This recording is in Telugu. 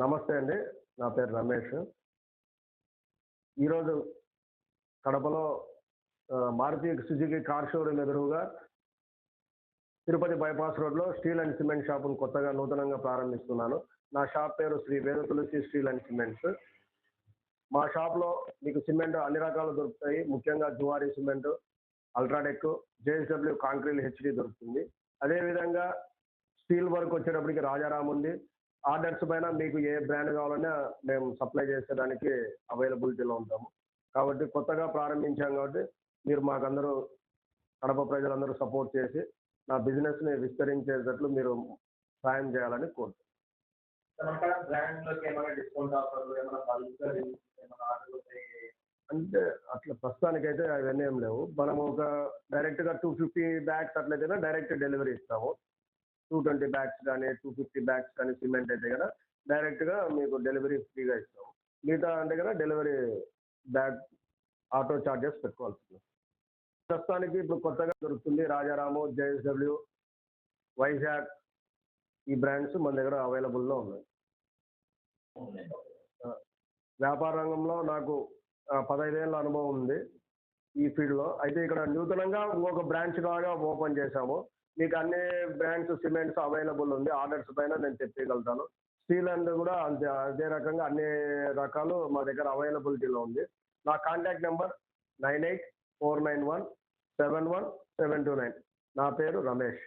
నమస్తే అండి. నా పేరు రమేష్. ఈరోజు కడపలో మారుతి సుజుకి కార్ షోరూమ్ ఎదురుగా తిరుపతి బైపాస్ రోడ్లో స్టీల్ అండ్ సిమెంట్ షాపును కొత్తగా నూతనంగా ప్రారంభిస్తున్నాను. నా షాప్ పేరు శ్రీ వేద తులసి స్టీల్ అండ్ సిమెంట్స్. మా షాప్లో మీకు సిమెంట్ అన్ని రకాలు దొరుకుతాయి. ముఖ్యంగా Zuari cement UltraTech JSW concrete HD దొరుకుతుంది. అదేవిధంగా స్టీల్ వర్క్ వచ్చేటప్పటికి రాజారాం ఉంది. ఆర్డర్స్ పైన మీకు ఏ బ్రాండ్ కావాలన్నా మేము సప్లై చేసేదానికి అవైలబిలిటీలో ఉంటాము. కాబట్టి కొత్తగా ప్రారంభించాం కాబట్టి మీరు మాకందరూ కడప ప్రజలందరూ సపోర్ట్ చేసి నా బిజినెస్ని విస్తరించేటట్లు మీరు సాయం చేయాలని కోరుతున్నాను అంటే అట్లా ప్రస్తుతానికైతే అవన్నీ ఏం లేవు. మనం ఒక డైరెక్ట్గా టూ ఫిఫ్టీ బ్యాగ్స్ అట్లయితేనే డైరెక్ట్ డెలివరీ ఇస్తాము. టూ ట్వంటీ బ్యాగ్స్ కానీ టూ ఫిఫ్టీ బ్యాగ్స్ కానీ సిమెంట్ అయితే కదా డైరెక్ట్గా మీకు డెలివరీ ఫ్రీగా ఇస్తాము. మిగతా అంటే కదా డెలివరీ బ్యాగ్ ఆటో చార్జెస్ పెట్టుకోవాల్సింది. ప్రస్తుతానికి ఇప్పుడు కొత్తగా దొరుకుతుంది రాజారాము జేఎస్డబ్ల్యూ వైజాగ్ ఈ బ్రాండ్స్ మన దగ్గర అవైలబుల్లో ఉన్నాయి. వ్యాపార రంగంలో నాకు పదహైదేళ్ళ అనుభవం ఉంది. ఈ ఫీల్డ్లో. అయితే ఇక్కడ నూతనంగా ఇంకొక బ్రాంచ్ కాగా ఓపెన్ చేశాము. మీకు అన్ని బ్రాండ్స్ సిమెంట్స్ అవైలబుల్ ఉంది. ఆర్డర్స్ పైన నేను చెప్పగలుగుతాను. స్టీల్ అండ్ కూడా అంతే అదే రకంగా అన్ని రకాలు మా దగ్గర అవైలబిలిటీలో ఉంది. నా contact number nine eight four nine one seven one seven two nine. నా పేరు రమేష్.